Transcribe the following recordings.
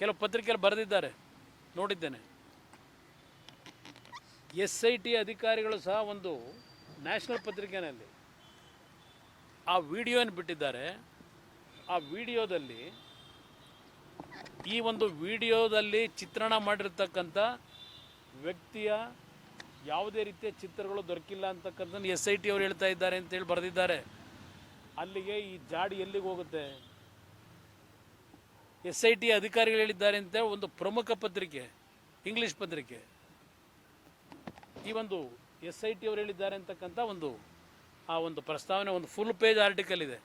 ಕೆಲವು ಪತ್ರಿಕೆಯಲ್ಲಿ ಬರೆದಿದ್ದಾರೆ. ನೋಡಿದ್ದೇನೆ. ಎಸ್ ಐ ಟಿ ಅಧಿಕಾರಿಗಳು ಸಹ ಒಂದು ನ್ಯಾಷನಲ್ ಪತ್ರಿಕೆಯಲ್ಲಿ ಆ ವಿಡಿಯೋನ ಬಿಟ್ಟಿದ್ದಾರೆ. ಆ ವಿಡಿಯೋದಲ್ಲಿ ಈ ಒಂದು ವಿಡಿಯೋದಲ್ಲಿ ಚಿತ್ರಣ ಮಾಡಿರ್ತಕ್ಕಂಥ ವ್ಯಕ್ತಿಯ ಯಾವುದೇ ರೀತಿಯ ಚಿತ್ರಗಳು ದೊರಕಿಲ್ಲ ಅಂತಕ್ಕಂಥದ್ದು ಎಸ್ ಐ ಟಿ ಅವರು ಹೇಳ್ತಾ ಇದ್ದಾರೆ ಅಂತೇಳಿ ಬರೆದಿದ್ದಾರೆ. ಅಲ್ಲಿಗೆ ಈ ಜಾಡಿ ಎಲ್ಲಿಗೆ ಹೋಗುತ್ತೆ? ಎಸ್ ಐ ಟಿ ಅಧಿಕಾರಿಗಳು ಹೇಳಿದ್ದಾರೆ ಅಂತ ಒಂದು ಪ್ರಮುಖ ಪತ್ರಿಕೆ ಇಂಗ್ಲೀಷ್ ಪತ್ರಿಕೆ. ಈ ಒಂದು ಎಸ್ ಐ ಟಿ ಅವರು ಹೇಳಿದ್ದಾರೆ ಅಂತಕ್ಕಂಥ ಒಂದು, ಆ ಒಂದು ಪ್ರಸ್ತಾವನೆ, ಒಂದು ಫುಲ್ ಪೇಜ್ ಆರ್ಟಿಕಲ್ ಇದೆ.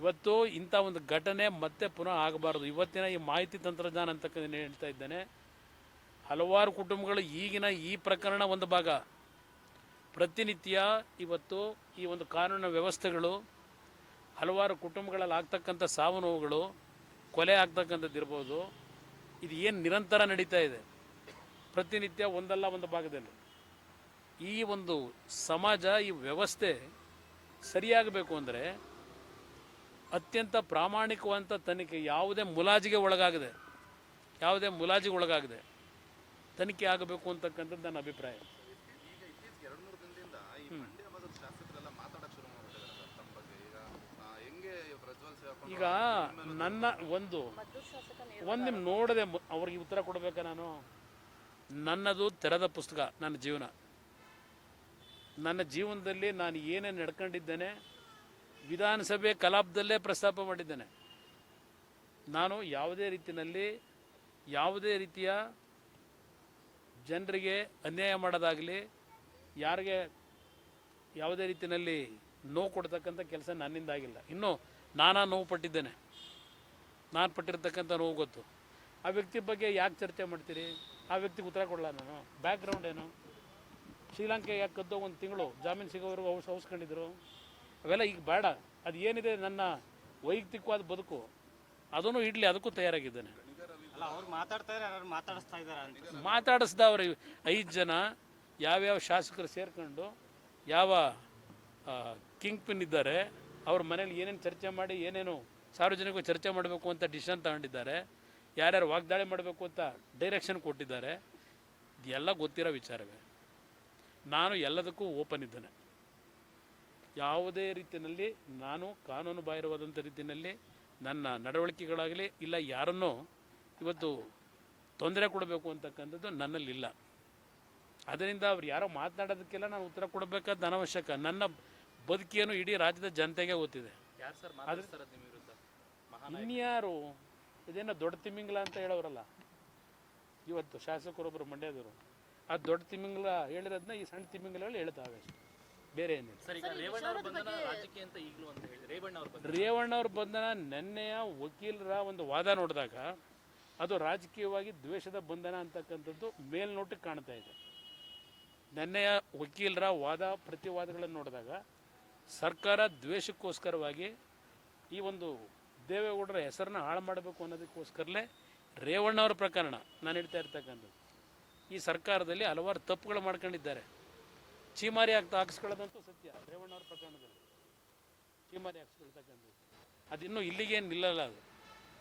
ಇವತ್ತು ಇಂಥ ಒಂದು ಘಟನೆ ಮತ್ತೆ ಪುನಃ ಆಗಬಾರದು. ಇವತ್ತಿನ ಈ ಮಾಹಿತಿ ತಂತ್ರಜ್ಞಾನ ಅಂತಕ್ಕಂಥ ಹೇಳ್ತಾ ಇದ್ದೇನೆ. ಹಲವಾರು ಕುಟುಂಬಗಳು ಈಗಿನ ಈ ಪ್ರಕರಣ ಒಂದು ಭಾಗ. ಪ್ರತಿನಿತ್ಯ ಇವತ್ತು ಈ ಒಂದು ಕಾನೂನಿನ ವ್ಯವಸ್ಥೆಗಳು ಹಲವಾರು ಕುಟುಂಬಗಳಲ್ಲಿ ಆಗ್ತಕ್ಕಂಥ ಸಾವು ನೋವುಗಳು ಕೊಲೆ ಆಗ್ತಕ್ಕಂಥದ್ದು ಇರ್ಬೋದು. ಇದು ಏನು ನಿರಂತರ ನಡೀತಾ ಇದೆ? ಪ್ರತಿನಿತ್ಯ ಒಂದಲ್ಲ ಒಂದು ಭಾಗದಲ್ಲಿ. ಈ ಒಂದು ಸಮಾಜ ಈ ವ್ಯವಸ್ಥೆ ಸರಿಯಾಗಬೇಕು ಅಂದರೆ ಅತ್ಯಂತ ಪ್ರಾಮಾಣಿಕವಂಥ ತನಿಖೆ ಯಾವುದೇ ಮುಲಾಜಿಗೆ ಒಳಗಾಗದೆ ಯಾವುದೇ ಮುಲಾಜಿಗೆ ಒಳಗಾಗದೆ ತನಿಖೆ ಆಗಬೇಕು ಅಂತಕ್ಕಂಥದ್ದು ನನ್ನ ಅಭಿಪ್ರಾಯ ಈಗ ಇತ್ತೀಚೆಗೆ ಎರಡು ಮೂರು ದಿನದಿಂದ ಈ ಮಂಡ್ಯ ಭಾಗದ ಶಾಸಕರೆಲ್ಲ ಮಾತಾಡಕ್ ಶುರು ಮಾಡ್ಬಿಟ್ಟಿದ್ದಾರೆ ಸರ್ ತಮ್ಮ ಬಗ್ಗೆ ಈಗ ಆ, ಹೆಂಗೆ ಪ್ರಜ್ವಲ್ ಸೇರ್ಕೊಂಡು ಈಗ ನನ್ನ ಒಂದು ಒಂದು ನಿಮ್ ನೋಡದೆ ಅವ್ರಿಗೆ ಉತ್ತರ ಕೊಡಬೇಕಾ ನಾನು? ನನ್ನದು ತೆರೆದ ಪುಸ್ತಕ, ನನ್ನ ಜೀವನ. ನನ್ನ ಜೀವನದಲ್ಲಿ ನಾನು ಏನೇನು ನಡ್ಕೊಂಡಿದ್ದೇನೆ, ವಿಧಾನಸಭೆ ಕಲಾಪದಲ್ಲೇ ಪ್ರಸ್ತಾಪ ಮಾಡಿದ್ದೇನೆ. ನಾನು ಯಾವುದೇ ರೀತಿಯಲ್ಲಿ, ಯಾವುದೇ ರೀತಿಯ ಜನರಿಗೆ ಅನ್ಯಾಯ ಮಾಡೋದಾಗಲಿ, ಯಾರಿಗೆ ಯಾವುದೇ ರೀತಿಯಲ್ಲಿ ನೋವು ಕೊಡ್ತಕ್ಕಂಥ ಕೆಲಸ ನನ್ನಿಂದ ಆಗಿಲ್ಲ. ಇನ್ನೂ ನಾನಾ ನೋವು ಪಟ್ಟಿದ್ದೇನೆ. ನಾನು ಪಟ್ಟಿರ್ತಕ್ಕಂಥ ನೋವು ಗೊತ್ತು. ಆ ವ್ಯಕ್ತಿ ಬಗ್ಗೆ ಯಾಕೆ ಚರ್ಚೆ ಮಾಡ್ತೀರಿ? ಆ ವ್ಯಕ್ತಿಗೆ ಉತ್ತರ ಕೊಡಲ್ಲ ನಾನು? ಬ್ಯಾಕ್ಗ್ರೌಂಡ್ ಏನು? ಶ್ರೀಲಂಕೆ ಯಾಕೆ ಕದ್ದು ಒಂದು ತಿಂಗಳು? ಜಾಮೀನು ಸಿಗೋವರೆಗೂ ಅವ್ರು ಸೌಸ್ಕೊಂಡಿದ್ರು ಅವೆಲ್ಲ ಈಗ ಬೇಡ. ಅದು ಏನಿದೆ ನನ್ನ ವೈಯಕ್ತಿಕವಾದ ಬದುಕು. ಅದನ್ನು ಇಡ್ಲಿ ಅದಕ್ಕೂ ತಯಾರಾಗಿದ್ದೇನೆ. ಅಲ್ಲ ಅವ್ರು ಐದು ಜನ. ಯಾವ್ಯಾವ ಶಾಸಕರು ಸೇರ್ಕೊಂಡು ಯಾವ ಕಿಂಗ್ ಪಿನ್ ಇದ್ದಾರೆ ಅವ್ರ ಮನೇಲಿ ಏನೇನು ಚರ್ಚೆ ಮಾಡಿ ಏನೇನು ಸಾರ್ವಜನಿಕ ಚರ್ಚೆ ಮಾಡಬೇಕು ಅಂತ ಡಿಸಿಷನ್ ತಗೊಂಡಿದ್ದಾರೆ, ಯಾರ್ಯಾರು ವಾಗ್ದಾಳಿ ಮಾಡಬೇಕು ಅಂತ ಡೈರೆಕ್ಷನ್ ಕೊಟ್ಟಿದ್ದಾರೆ, ಇದೆಲ್ಲ ಗೊತ್ತಿರೋ ವಿಚಾರವೇ. ನಾನು ಎಲ್ಲದಕ್ಕೂ ಓಪನ್ ಇದ್ದೇನೆ. ಯಾವುದೇ ರೀತಿಯಲ್ಲಿ ನಾನು ಕಾನೂನು ಬಾಹಿರವಾದಂಥ ರೀತಿಯಲ್ಲಿ ನನ್ನ ನಡವಳಿಕೆಗಳಾಗಲಿ ಇಲ್ಲ ಯಾರನ್ನೂ ಇವತ್ತು ತೊಂದರೆ ಕೊಡಬೇಕು ಅಂತಕ್ಕಂಥದ್ದು ನನ್ನಲ್ಲಿಲ್ಲ. ಅದರಿಂದ ಅವ್ರು ಯಾರೋ ಮಾತನಾಡೋದಕ್ಕೆಲ್ಲ ನಾನು ಉತ್ತರ ಕೊಡಬೇಕಾದ ಅನವಶ್ಯಕ ನನ್ನ ಬದುಕೇನು ಇಡೀ ರಾಜ್ಯದ ಜನತೆಗೆ ಗೊತ್ತಿದೆ. ಯಾರು ಸರ್ ಮಾತಾಡ್ತಾರೆ ನಿಮ್ಮ ವಿರುದ್ಧ? ಮಹಾ ಇನ್ಯಾರು? ಇದೇನೋ ದೊಡ್ಡ ತಿಮಿಂಗ್ಲ ಅಂತ ಹೇಳೋರಲ್ಲ. ಇವತ್ತು ಶಾಸಕರೊಬ್ಬರು ಮಂಡ್ಯದವರು. ಆ ದೊಡ್ಡ ತಿಮಿಂಗ್ಲ ಹೇಳಿರೋದನ್ನ ಈ ಸಣ್ಣ ತಿಮ್ಮಿಂಗ್ಲಗಳು ಹೇಳ್ತಾವೆ ಬೇರೆ ಏನಿಲ್ಲ. ಸರ್ ಈಗ ರೇವಣ್ಣ ಅವ್ರ ಬಂಧನ ರಾಜಕೀಯ ಅಂತ ಈಗಲೂ ಅಂತ ಹೇಳಿ ರೇವಣ್ಣ ಅವ್ರ ಬಂಧನ? ರೇವಣ್ಣವ್ರ ಬಂಧನ ನೆನ್ನೆಯ ವಕೀಲರ ಒಂದು ವಾದ ನೋಡಿದಾಗ ಅದು ರಾಜಕೀಯವಾಗಿ ದ್ವೇಷದ ಬಂಧನ ಅಂತಕ್ಕಂಥದ್ದು ಮೇಲ್ನೋಟಕ್ಕೆ ಕಾಣ್ತಾ ಇದೆ. ನೆನ್ನೆಯ ವಕೀಲರ ವಾದ ಪ್ರತಿವಾದಗಳನ್ನು ನೋಡಿದಾಗ ಸರ್ಕಾರ ದ್ವೇಷಕ್ಕೋಸ್ಕರವಾಗಿ ಈ ಒಂದು ದೇವೇಗೌಡರ ಹೆಸರನ್ನ ಹಾಳು ಮಾಡಬೇಕು ಅನ್ನೋದಕ್ಕೋಸ್ಕರಲೇ ರೇವಣ್ಣವ್ರ ಪ್ರಕರಣ ನಾನು ಹೇಳ್ತಾ ಇರ್ತಕ್ಕಂಥದ್ದು. ಈ ಸರ್ಕಾರದಲ್ಲಿ ಹಲವಾರು ತಪ್ಪುಗಳು ಮಾಡ್ಕೊಂಡಿದ್ದಾರೆ. ಚೀಮಾರಿ ಆಗ್ತಾ ಹಾಕಿಸ್ಕೊಳ್ಳೋದಂತೂ ಸತ್ಯ ರೇವಣ್ಣವ್ರ ಪ್ರಕರಣದಲ್ಲಿ. ಚೀಮಾರಿ ಹಾಕಿಸ್ಕೊಳ್ತಕ್ಕಂಥದ್ದು. ಅದಿನ್ನೂ ಇಲ್ಲಿಗೇನು ನಿಲ್ಲಲ್ಲ ಅದು.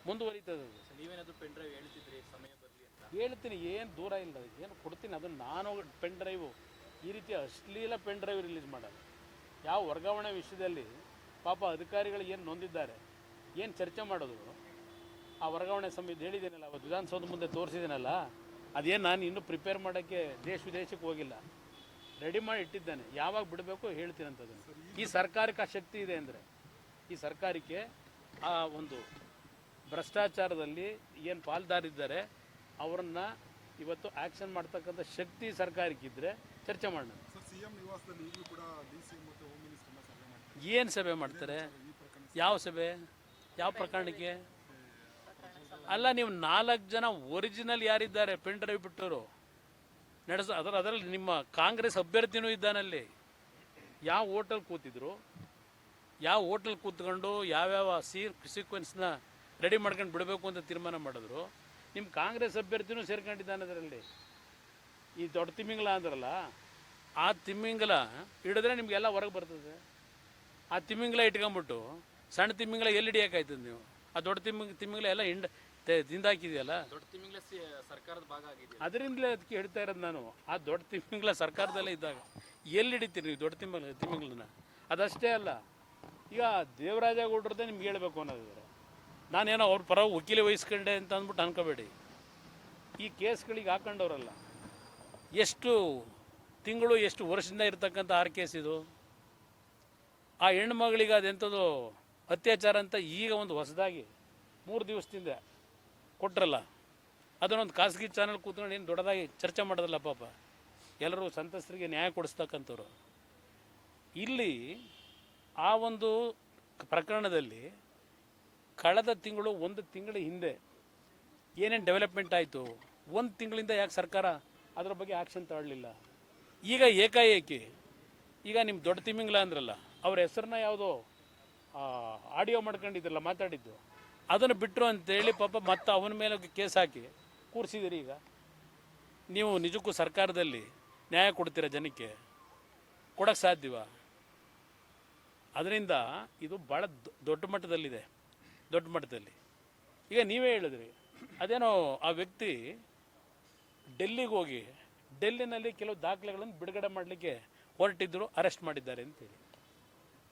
ಮುಂದುವರಿತದೆ ಅದು. ನೀವೇನಾದರೂ ಪೆನ್ ಡ್ರೈವ್ ಹೇಳ್ತಿದ್ರಿ ಸಮಯ ಬರಲಿ ಅಂತ? ಹೇಳ್ತೀನಿ ಏನು ದೂರ ಇಲ್ಲ. ಏನು ಕೊಡ್ತೀನಿ ಅದನ್ನು ನಾನು ಪೆನ್ ಡ್ರೈವು ಈ ರೀತಿ ಅಶ್ಲೀಲ ಪೆನ್ ಡ್ರೈವ್ ರಿಲೀಸ್ ಮಾಡೋದು ಯಾವ ವರ್ಗಾವಣೆ ವಿಷಯದಲ್ಲಿ ಪಾಪ ಅಧಿಕಾರಿಗಳು ಏನು ನೊಂದಿದ್ದಾರೆ, ಏನು ಚರ್ಚೆ ಮಾಡೋದು? ಆ ವರ್ಗಾವಣೆ ಸಮಿತಿ ಹೇಳಿದ್ದೀನಲ್ಲ, ಅವತ್ತು ವಿಧಾನಸೌಧ ಮುಂದೆ ತೋರಿಸಿದ್ದೀನಲ್ಲ, ಅದೇನು ನಾನು ಇನ್ನೂ ಪ್ರಿಪೇರ್ ಮಾಡೋಕ್ಕೆ ದೇಶ ವಿದೇಶಕ್ಕೆ ಹೋಗಿಲ್ಲ. ರೆಡಿ ಮಾಡಿ ಇಟ್ಟಿದ್ದೇನೆ. ಯಾವಾಗ ಬಿಡಬೇಕು ಹೇಳ್ತೀನಿ ಅಂತದನ್ನು. ಈ ಸರ್ಕಾರಕ್ಕೆ ಆ ಶಕ್ತಿ ಇದೆ ಅಂದರೆ, ಈ ಸರ್ಕಾರಕ್ಕೆ ಆ ಒಂದು ಭ್ರಷ್ಟಾಚಾರದಲ್ಲಿ ಏನು ಪಾಲ್ದಾರಿದ್ದಾರೆ, ಅವರನ್ನು ಇವತ್ತು ಆ್ಯಕ್ಷನ್ ಮಾಡ್ತಕ್ಕಂಥ ಶಕ್ತಿ ಸರ್ಕಾರಕ್ಕಿದ್ದರೆ ಚರ್ಚೆ ಮಾಡೋಣ. ಸಿಎಂ ನಿವಾಸದಲ್ಲಿ ಈಗಲೂ ಕೂಡ ಡಿ ಸಿ ಮತ್ತು ಹೋಮ್ ಮಿನಿಸ್ಟರ್ನ ಸಭೆ ಮಾಡ್ತಾರೆ. ಏನು ಸಭೆ ಮಾಡ್ತಾರೆ? ಯಾವ ಸಭೆ? ಯಾವ ಪ್ರಕರಣಕ್ಕೆ? ಅಲ್ಲ ನೀವು ನಾಲ್ಕು ಜನ ಒರಿಜಿನಲ್ ಯಾರಿದ್ದಾರೆ? ಪೆನ್ ಡ್ರೈವ್ ಬಿಟ್ಟವರು ನಡೆಸ ಅದರ ಅದರಲ್ಲಿ ನಿಮ್ಮ ಕಾಂಗ್ರೆಸ್ ಅಭ್ಯರ್ಥಿನೂ ಇದ್ದಾನಲ್ಲಿ ಯಾವ ಹೋಟೆಲ್ ಕೂತಿದ್ರು? ಯಾವ ಹೋಟೆಲ್ ಕೂತ್ಕೊಂಡು ಯಾವ್ಯಾವ ಸೀ ಸೀಕ್ವೆನ್ಸ್ನ ರೆಡಿ ಮಾಡ್ಕೊಂಡು ಬಿಡಬೇಕು ಅಂತ ತೀರ್ಮಾನ ಮಾಡಿದ್ರು. ನಿಮ್ಮ ಕಾಂಗ್ರೆಸ್ ಅಭ್ಯರ್ಥಿನೂ ಸೇರ್ಕೊಂಡಿದ್ದಾನೆ ಅದರಲ್ಲಿ. ಈ ದೊಡ್ಡ ತಿಮಿಂಗ್ಳ ಅಂದ್ರಲ್ಲ? ಆ ತಿಮ್ಮಿಂಗಲ ಹಿಡಿದ್ರೆ ನಿಮಗೆಲ್ಲ ಹೊರಗೆ ಬರ್ತದೆ. ಆ ತಿಮ್ಮಿಂಗಲ ಇಟ್ಕೊಂಬಿಟ್ಟು ಸಣ್ಣ ತಿಮ್ಮಿಂಗಲ ಎಲ್ಲಿ ಹಿಡಿಯೋಕ್ಕಾಯ್ತದೆ ನೀವು? ಆ ದೊಡ್ಡ ತಿಮ್ಮಿಂಗ್ ತಿಮ್ಮಿಂಗಲ ಎಲ್ಲ ಹಿಂಡ ದಿಂದಾಕಿದೆಯಲ್ಲ? ದೊಡ್ಡ ತಿಮ್ಮಿಂಗಲ ಸರ್ಕಾರದ ಭಾಗ ಆಗಿದೆ ಅದರಿಂದಲೇ ಅದಕ್ಕೆ ಹೇಳ್ತಾ ಇರೋದು ನಾನು. ಆ ದೊಡ್ಡ ತಿಮ್ಮಿಂಗಲ ಸರ್ಕಾರದಲ್ಲೇ ಇದ್ದಾಗ ಎಲ್ಲಿ ಹಿಡಿತೀರಿ ನೀವು ದೊಡ್ಡ ತಿಮ್ಮ ತಿಮ್ಮಿಗಳನ್ನ ಅದಷ್ಟೇ ಅಲ್ಲ. ಈಗ ದೇವರಾಜ ಗೌಡ್ರದ್ದೇ ನಿಮ್ಗೆ ಹೇಳಬೇಕು ಅನ್ನೋದಿದ್ರೆ. ನಾನೇನೋ ಅವ್ರ ಪರ ವಕೀಲಿ ವಹಿಸ್ಕೊಂಡೆ ಅಂತ ಅಂದ್ಬಿಟ್ಟು ಅನ್ಕೋಬೇಡಿ. ಈ ಕೇಸ್ಗಳಿಗೆ ಹಾಕೊಂಡವ್ರಲ್ಲ. ಎಷ್ಟು ತಿಂಗಳು ಎಷ್ಟು ವರ್ಷದಿಂದ ಇರತಕ್ಕಂಥ ಆರ್ ಕೇಸ್ ಇದು? ಆ ಹೆಣ್ಮಗಳಿಗೆ ಅದೆಂಥದ್ದು ಅತ್ಯಾಚಾರ ಅಂತ ಈಗ ಒಂದು ಹೊಸದಾಗಿ ಮೂರು ದಿವಸದಿಂದ ಕೊಟ್ರಲ್ಲ. ಅದನ್ನೊಂದು ಖಾಸಗಿ ಚಾನಲ್ ಕೂತ್ಕೊಂಡು ಏನು ದೊಡ್ಡದಾಗಿ ಚರ್ಚೆ ಮಾಡೋದಲ್ಲ ಪಾಪ. ಎಲ್ಲರೂ ಸಂತಸ್ತರಿಗೆ ನ್ಯಾಯ ಕೊಡಿಸ್ತಕ್ಕಂಥವ್ರು. ಇಲ್ಲಿ ಆ ಒಂದು ಪ್ರಕರಣದಲ್ಲಿ ಕಳೆದ ತಿಂಗಳು ಒಂದು ತಿಂಗಳ ಹಿಂದೆ ಏನೇನು ಡೆವಲಪ್ಮೆಂಟ್ ಆಯಿತು? ಒಂದು ತಿಂಗಳಿಂದ ಯಾಕೆ ಸರ್ಕಾರ ಅದರ ಬಗ್ಗೆ ಆ್ಯಕ್ಷನ್ ತಗೊಳ್ಳಿಲ್ಲ ಈಗ ಏಕಾಏಕಿ. ಈಗ ನಿಮ್ಮ ದೊಡ್ಡ ತಿಮಿಂಗ್ಲ ಅಂದ್ರಲ್ಲ, ಅವ್ರ ಹೆಸರನ್ನ ಯಾವುದೋ ಆಡಿಯೋ ಮಾಡ್ಕೊಂಡಿದ್ರಲ್ಲ, ಮಾತಾಡಿದ್ದು. ಅದನ್ನು ಬಿಟ್ಟರು ಅಂತೇಳಿ ಪಾಪ ಮತ್ತೆ ಅವನ ಮೇಲೆ ಕೇಸ್ ಹಾಕಿ ಕೂರಿಸಿದಿರಿ ಈಗ. ನೀವು ನಿಜಕ್ಕೂ ಸರ್ಕಾರದಲ್ಲಿ ನ್ಯಾಯ ಕೊಡ್ತೀರಾ ಜನಕ್ಕೆ? ಕೊಡೋಕ್ಕೆ ಸಾಧ್ಯವ? ಅದರಿಂದ ಇದು ಭಾಳ ದೊಡ್ಡ ಮಟ್ಟದಲ್ಲಿದೆ. ದೊಡ್ಡ ಮಟ್ಟದಲ್ಲಿ. ಈಗ ನೀವೇ ಹೇಳಿದ್ರಿ, ಅದೇನೋ ಆ ವ್ಯಕ್ತಿ ಡೆಲ್ಲಿಗೆ ಹೋಗಿ ಡೆಲ್ಲಿನಲ್ಲಿ ಕೆಲವು ದಾಖಲೆಗಳನ್ನು ಬಿಡುಗಡೆ ಮಾಡಲಿಕ್ಕೆ ಹೊರಟಿದ್ರು, ಅರೆಸ್ಟ್ ಮಾಡಿದ್ದಾರೆ ಅಂತೇಳಿ.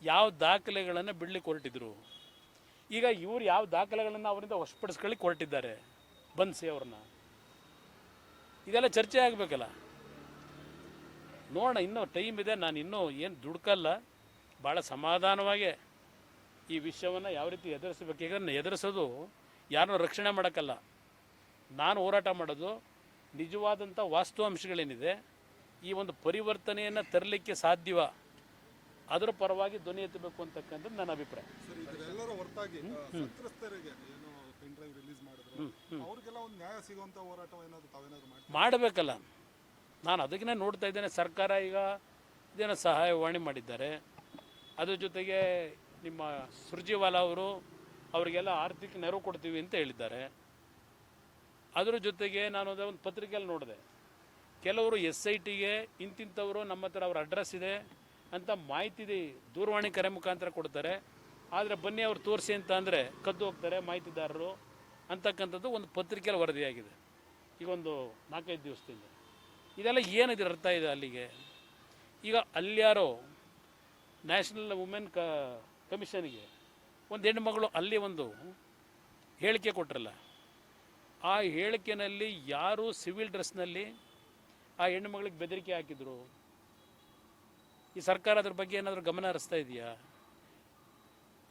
ಯಾವ ದಾಖಲೆಗಳನ್ನು ಬಿಡ್ಲಿಕ್ಕೆ ಹೊರಟಿದ್ರು? ಈಗ ಇವರು ಯಾವ ದಾಖಲೆಗಳನ್ನು ಅವರಿಂದ ಹೊಸಪಡಿಸ್ಕೊಳ್ಳಿ ಹೊರಟಿದ್ದಾರೆ? ಬನ್ಸಿ ಅವ್ರನ್ನ. ಇದೆಲ್ಲ ಚರ್ಚೆ ಆಗಬೇಕಲ್ಲ. ನೋಡೋಣ, ಇನ್ನೂ ಟೈಮ್ ಇದೆ, ನಾನು ಇನ್ನೂ ಏನು ದುಡ್ಕಲ್ಲ. ಭಾಳ ಸಮಾಧಾನವಾಗಿ ಈ ವಿಷಯವನ್ನು ಯಾವ ರೀತಿ ಎದುರಿಸಬೇಕು? ಈಗ ಎದುರಿಸೋದು ಯಾರನ್ನೂ ರಕ್ಷಣೆ ಮಾಡೋಕ್ಕಲ್ಲ. ನಾನು ಹೋರಾಟ ಮಾಡೋದು ನಿಜವಾದಂಥ ವಾಸ್ತವಾಂಶಗಳೇನಿದೆ ಈ ಒಂದು ಪರಿವರ್ತನೆಯನ್ನು ತರಲಿಕ್ಕೆ ಸಾಧ್ಯವ ಅದರ ಪರವಾಗಿ ಧ್ವನಿ ಎತ್ತಬೇಕು ಅಂತಕ್ಕಂಥ ನನ್ನ ಅಭಿಪ್ರಾಯ. ಮಾಡಬೇಕಲ್ಲ. ನಾನು ಅದಕ್ಕೆ ನೋಡ್ತಾ ಇದ್ದೇನೆ ಸರ್ಕಾರ ಈಗ ಇದೇನೋ ಸಹಾಯವಾಣಿ ಮಾಡಿದ್ದಾರೆ. ಅದರ ಜೊತೆಗೆ ನಿಮ್ಮ ಸುರ್ಜಿವಾಲ ಅವರು ಅವರಿಗೆಲ್ಲ ಆರ್ಥಿಕ ನೆರವು ಕೊಡ್ತೀವಿ ಅಂತ ಹೇಳಿದ್ದಾರೆ. ಅದ್ರ ಜೊತೆಗೆ ನಾನು ಒಂದು ಪತ್ರಿಕೆಯಲ್ಲಿ ನೋಡಿದೆ. ಕೆಲವರು ಎಸ್ ಐ ಟಿಗೆ ಇಂತಿಂಥವರು ನಮ್ಮ ಹತ್ರ ಅವ್ರ ಅಡ್ರೆಸ್ ಇದೆ ಅಂತ ಮಾಹಿತಿ ದೂರವಾಣಿ ಕರೆ ಮುಖಾಂತರ ಕೊಡ್ತಾರೆ. ಆದರೆ ಬನ್ನಿ ಅವ್ರು ತೋರಿಸಿ ಅಂತ ಅಂದರೆ ಕದ್ದು ಹೋಗ್ತಾರೆ ಮಾಹಿತಿದಾರರು ಅಂತಕ್ಕಂಥದ್ದು ಒಂದು ಪತ್ರಿಕೆಯಲ್ಲಿ ವರದಿಯಾಗಿದೆ. ಈಗ ಒಂದು ನಾಲ್ಕೈದು ದಿವಸದಿಂದ. ಇದೆಲ್ಲ ಏನಿದೆ ಅರ್ಥ ಇದೆ ಅಲ್ಲಿಗೆ? ಈಗ ಅಲ್ಯಾರೋ ನ್ಯಾಷನಲ್ ವುಮೆನ್ ಕ, ಕಮಿಷನಿಗೆ ಒಂದು ಹೆಣ್ಣು ಮಗಳು ಅಲ್ಲಿ ಒಂದು ಹೇಳಿಕೆ ಕೊಟ್ರಲ್ಲ. ಆ ಹೇಳಿಕೆನಲ್ಲಿ ಯಾರು ಸಿವಿಲ್ ಡ್ರೆಸ್ನಲ್ಲಿ ಆ ಹೆಣ್ಣುಮಗಳಿಗೆ ಬೆದರಿಕೆ ಹಾಕಿದ್ರು? ಈ ಸರ್ಕಾರ ಅದ್ರ ಬಗ್ಗೆ ಏನಾದರೂ ಗಮನ ಹರಿಸ್ತಾ ಇದೆಯಾ?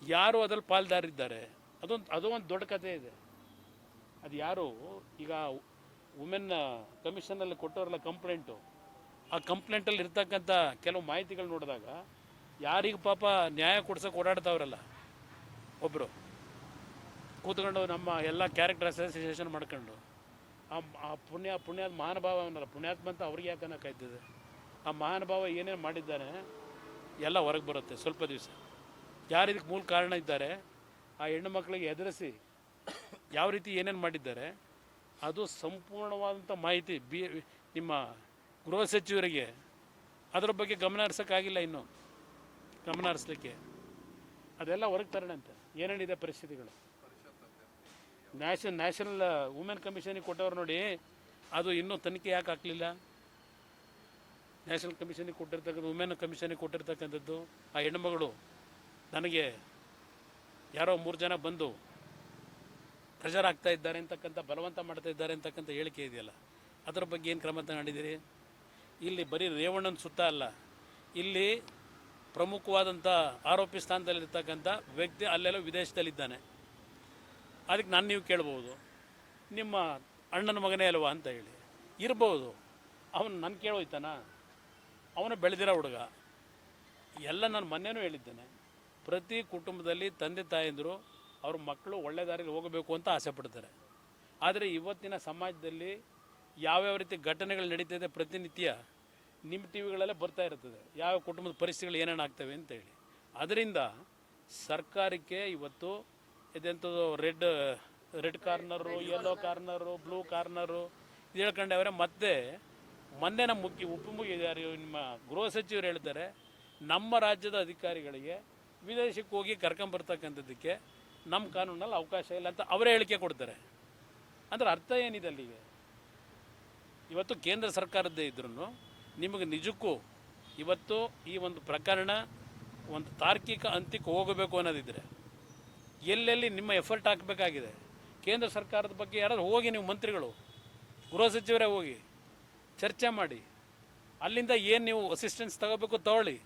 ಯಾರು ಅದ್ರಲ್ಲಿ ಪಾಲ್ದಾರಿದ್ದಾರೆ? ಅದೊಂದು, ಅದು ಒಂದು ದೊಡ್ಡ ಕಥೆ ಇದೆ. ಅದು ಯಾರು? ಈಗ ವುಮೆನ್ ಕಮಿಷನಲ್ಲಿ ಕೊಟ್ಟವ್ರಲ್ಲ ಕಂಪ್ಲೇಂಟು. ಆ ಕಂಪ್ಲೇಂಟಲ್ಲಿ ಇರ್ತಕ್ಕಂಥ ಕೆಲವು ಮಾಹಿತಿಗಳು ನೋಡಿದಾಗ ಯಾರಿಗೆ ಪಾಪ ನ್ಯಾಯ ಕೊಡ್ಸೋಕೆ ಓಡಾಡ್ತಾವ್ರಲ್ಲ? ಒಬ್ಬರು ಕೂತ್ಕೊಂಡು ನಮ್ಮ ಎಲ್ಲ ಕ್ಯಾರೆಕ್ಟರ್ ಅಸೋಸಿಯೇಷನ್ ಮಾಡ್ಕೊಂಡು. ಆ ಪುಣ್ಯ, ಪುಣ್ಯದ ಮಹಾನುಭಾವ ಅವನಲ್ಲ, ಪುಣ್ಯಾತ್ಮ ಅಂತ ಅವ್ರಿಗೆ ಯಾಕನ್ನ ಕಾಯ್ತಿದೆ ಆ ಮಹಾನುಭಾವ ಏನೇನು ಮಾಡಿದ್ದಾನೆ, ಎಲ್ಲ ಹೊರಗೆ ಬರುತ್ತೆ ಸ್ವಲ್ಪ ದಿವಸ. ಯಾರು ಇದಕ್ಕೆ ಮೂಲ ಕಾರಣ ಇದ್ದಾರೆ, ಆ ಹೆಣ್ಣು ಮಕ್ಕಳಿಗೆ ಎದುರಿಸಿ ಯಾವ ರೀತಿ ಏನೇನು ಮಾಡಿದ್ದಾರೆ, ಅದು ಸಂಪೂರ್ಣವಾದಂಥ ಮಾಹಿತಿ ಬಿ, ನಿಮ್ಮ ಗೃಹ ಸಚಿವರಿಗೆ, ಅದರ ಬಗ್ಗೆ ಗಮನ ಹರಿಸೋಕ್ಕಾಗಿಲ್ಲ ಇನ್ನು. ಗಮನ ಹರಿಸ್ಲಿಕ್ಕೆ. ಅದೆಲ್ಲ ಹೊರಗೆ ತರಣಂತೆ ಏನೇನಿದೆ ಪರಿಸ್ಥಿತಿಗಳು? ನ್ಯಾಷನ್, ನ್ಯಾಷನಲ್ ವುಮೆನ್ ಕಮಿಷನಿಗೆ ಕೊಟ್ಟವ್ರು ನೋಡಿ, ಅದು ಇನ್ನೂ ತನಿಖೆ ಯಾಕೆ ಹಾಕಲಿಲ್ಲ? ನ್ಯಾಷನಲ್ ಕಮಿಷನಿಗೆ ಕೊಟ್ಟಿರ್ತಕ್ಕಂಥ, ವುಮೆನ್ ಕಮಿಷನಿಗೆ ಕೊಟ್ಟಿರ್ತಕ್ಕಂಥದ್ದು, ಆ ಹೆಣ್ಣುಮಗಳು ನನಗೆ ಯಾರೋ ಮೂರು ಜನ ಬಂದು ಪ್ರೆಷರ್ ಆಗ್ತಾ ಇದ್ದಾರೆ ಅಂತಕ್ಕಂಥ, ಬಲವಂತ ಮಾಡ್ತಾ ಇದ್ದಾರೆ ಅಂತಕ್ಕಂಥ ಹೇಳಿಕೆ ಇದೆಯಲ್ಲ? ಅದರ ಬಗ್ಗೆ ಏನು ಕ್ರಮ ತಗೊಂಡಿದ್ದೀರಿ? ಇಲ್ಲಿ ಬರೀ ರೇವಣ್ಣನ ಸುತ್ತ ಅಲ್ಲ, ಇಲ್ಲಿ ಪ್ರಮುಖವಾದಂಥ ಆರೋಪಿ ಸ್ಥಾನದಲ್ಲಿರ್ತಕ್ಕಂಥ ವ್ಯಕ್ತಿ ಅಲ್ಲೆಲ್ಲ ವಿದೇಶದಲ್ಲಿದ್ದಾನೆ. ಅದಕ್ಕೆ ನಾನು ನೀವು ಕೇಳ್ಬೋದು. ನಿಮ್ಮ ಅಣ್ಣನ ಮಗನೇ ಅಲ್ವಾ ಅಂತ ಹೇಳಿ. ಇರ್ಬೋದು. ಅವನು ನನ್ನ ಕೇಳೋಯ್ತಾನ? ಅವನು ಬೆಳೆದಿರೋ ಹುಡುಗ. ಎಲ್ಲ ನಾನು ಮೊನ್ನೆನೂ ಹೇಳಿದ್ದೇನೆ. ಪ್ರತಿ ಕುಟುಂಬದಲ್ಲಿ ತಂದೆ ತಾಯಂದಿರು ಅವ್ರ ಮಕ್ಕಳು ಒಳ್ಳೆ ದಾರಿಗೆ ಹೋಗಬೇಕು ಅಂತ ಆಸೆ ಪಡ್ತಾರೆ. ಆದರೆ ಇವತ್ತಿನ ಸಮಾಜದಲ್ಲಿ ಯಾವ್ಯಾವ ರೀತಿ ಘಟನೆಗಳು ನಡೀತಿದೆ ಪ್ರತಿನಿತ್ಯ ನಿಮ್ಮ ಟಿ ವಿಗಳಲ್ಲೇ ಬರ್ತಾ ಇರ್ತದೆ. ಯಾವ ಕುಟುಂಬದ ಪರಿಸ್ಥಿತಿಗಳು ಏನೇನು ಆಗ್ತವೆ ಅಂತೇಳಿ ಅದರಿಂದ ಸರ್ಕಾರಕ್ಕೆ ಇವತ್ತು ಇದೆಂಥದ್ದು red red corner yellow corner blue corner. ಇದು ಹೇಳ್ಕೊಂಡವ್ರೆ ಮತ್ತೆ ಮೊನ್ನೆ ನಮ್ಮ ಮುಖ್ಯ ಉಪಮುಖ್ಯ ಯಾರು ನಿಮ್ಮ ಗೃಹ ಸಚಿವರು ಹೇಳ್ತಾರೆ ನಮ್ಮ ರಾಜ್ಯದ ಅಧಿಕಾರಿಗಳಿಗೆ ವಿದೇಶಕ್ಕೆ ಹೋಗಿ ಕರ್ಕೊಂಬರ್ತಕ್ಕಂಥದ್ದಕ್ಕೆ ನಮ್ಮ ಕಾನೂನಲ್ಲಿ ಅವಕಾಶ ಇಲ್ಲ ಅಂತ ಅವರೇ ಹೇಳಿಕೆ ಕೊಡ್ತಾರೆ. ಅಂದ್ರೆ ಅರ್ಥ ಏನಿದೆ ಅಲ್ಲಿಗೆ ಇವತ್ತು ಕೇಂದ್ರ ಸರ್ಕಾರದ್ದೇ ಇದ್ರೂ ನಿಮಗೆ ನಿಜಕ್ಕೂ ಇವತ್ತು ಈ ಒಂದು ಪ್ರಕರಣ ಒಂದು ತಾರ್ಕಿಕ ಅಂತ್ಯಕ್ಕೆ ಹೋಗಬೇಕು ಅನ್ನೋದಿದ್ರೆ ಎಲ್ಲೆಲ್ಲಿ ನಿಮ್ಮ ಎಫರ್ಟ್ ಹಾಕಬೇಕಾಗಿದೆ? ಕೇಂದ್ರ ಸರ್ಕಾರದ ಬಗ್ಗೆ ಯಾರಾದರೂ ಹೋಗಿ ನೀವು ಮಂತ್ರಿಗಳು, ಗೃಹ ಸಚಿವರೇ ಹೋಗಿ ಚರ್ಚೆ ಮಾಡಿ. ಅಲ್ಲಿಂದ ಏನು ನೀವು ಅಸಿಸ್ಟೆನ್ಸ್ ತಗೋಬೇಕು ತಗೊಳ್ಳಿ.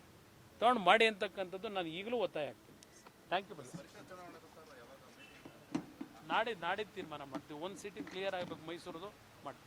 ತಗೊಂಡು ಮಾಡಿ ಅಂತಕ್ಕಂಥದ್ದು ನಾನು ಈಗಲೂ ಒತ್ತಾಯ ಆಗ್ತೀನಿ. ಥ್ಯಾಂಕ್ ಯು ನಾಡಿದ್ದು ನಾಡಿದ್ದು ತೀರ್ಮಾನ ಮಾಡ್ತೀವಿ. ಒಂದು ಸೀಟಿಂಗ್ ಕ್ಲಿಯರ್ ಆಗಬೇಕು ಮೈಸೂರದು. ಮಾಡಿ